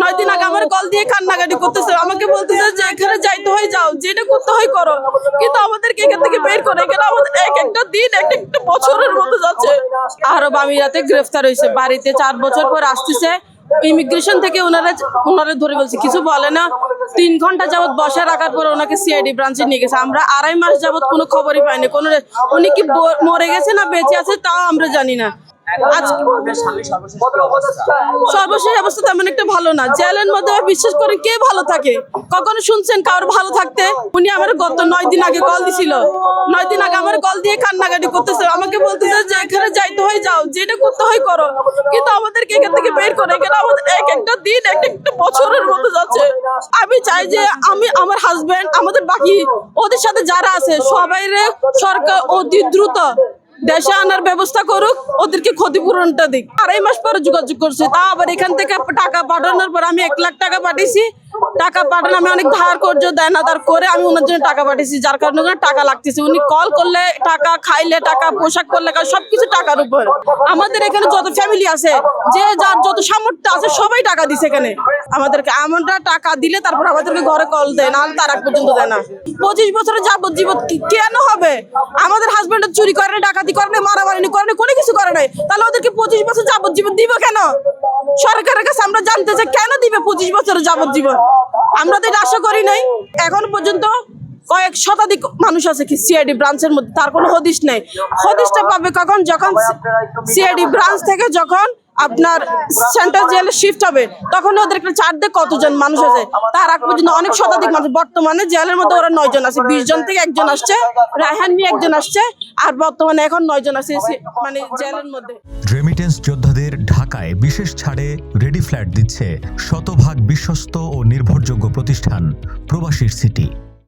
নয় দিন আগে আমার কল দিয়ে কান্নাকাটি করতেছে। আমাকে বলতেছে যে, এখানে যাইতে হয় যাও। যেটা করতে হয় করো। কিন্তু আমাদেরকে এখান থেকে বের করে, এখানে আমাদের এক একটা দিন, এক একটা বছরের মতো যাচ্ছে। আরব আমিরাতে গ্রেফতার হয়েছে। বাড়িতে চার বছর পর আসতেছে। ইমিগ্রেশন থেকে ওনারা ওনারা ধরে বলছে, কিছু বলে না। তিন ঘণ্টা যাবত বসে রাখার পর ওনাকে সিআইডি ব্রাঞ্চে নিয়ে গেছে। আমরা আড়াই মাস যাবত কোনো খবরই পাইনি। কোনো উনি কি মরে গেছে না বেঁচে আছে তাও আমরা জানি না। সর্বশেষ অবস্থা? তেমন একটা ভালো না। জেলের মধ্যে বিশ্বাস করে কে ভালো থাকে? কখনো শুনছেন কারোর ভালো থাকতে? উনি আমার গত নয় দিন আগে কল দিছিল। নয় দিন আগে আমার কল দিয়ে কান্নাকাটি করতেছে আমাকে বলতেছে যে এখানে যাইতে হয় যাও। যেটা করতে হয় করো। কিন্তু আমাদেরকে এখান থেকে বের করে এখানে আমাদের এক একটা দিন এক একটা বছরের মতো যাচ্ছে। আমি চাই যে আমি আমার হাজবেন্ড আমাদের বাকি ওদের সাথে যারা আছে সবাই সরকার অতি দ্রুত দেশে আনার ব্যবস্থা করুক, ওদেরকে ক্ষতিপূরণটা দিক। আড়াই মাস পরে যোগাযোগ করছে। তা আবার এখান থেকে টাকা পাঠানোর পর আমি এক লাখ টাকা পাঠিয়েছি। টাকা পাঠানো আমি অনেক ধার কর্য দেয় না, তার করে আমি ওনার জন্য টাকা পাঠিয়েছি, যার কারণে টাকা লাগতেছে। উনি কল করলে টাকা, খাইলে টাকা, পোশাক করলে সবকিছু টাকার উপর। আমাদের এখানে যত ফ্যামিলি আছে, যে যার যত সামর্থ্য আছে, সবাই টাকা দিছে এখানে। আমাদেরকে আমরা টাকা দিলে তারপর আমাদেরকে ঘরে কল দেয় না তার আগ পর্যন্ত দেয় না। পঁচিশ বছরের যাবজ্জীবন কি- কেন হবে? আমাদের হাজবেন্ড চুরি করে না ডাকাতি করে না মারামারি করে না কোনো কিছু করে নাই। তাহলে ওদেরকে পঁচিশ বছর যাবজ্জীবন দিব কেন? সরকারের কাছে আমরা জানতে চাই, কেন দিবে পঁচিশ বছরের যাবজ্জীবন আমরা তো এটা আশা করি নাই। এখন পর্যন্ত কয়েক শতাধিক মানুষ আছে কি সিআইডি ব্রাঞ্চের মধ্যে। তার কোনো হদিশ নেই। হদিশটা পাবে কখন? যখন সিআইডি ব্রাঞ্চ থেকে যখন আপনার সেন্ট্রাল জেলে শিফট হবে, তখন ওদের একটা চার দিয়ে কতজন মানুষ আছে? তার আগ পর্যন্ত অনেক শতাধিক মানুষ। বর্তমানে জেলের মধ্যে ওরা নয় জন আছে। বিশ জন থেকে একজন আসছে, রায়হান মিয়া একজন আসছে, আর বর্তমানে এখন নয় জন আছে মানে জেলের মধ্যে। রেমিটেন্স যোদ্ধাদের ঢাকায় বিশেষ ছাড়ে রেডি ফ্ল্যাট দিচ্ছে শতভাগ বিশ্বস্ত ও নির্ভরযোগ্য প্রতিষ্ঠান, প্রবাসীর সিটি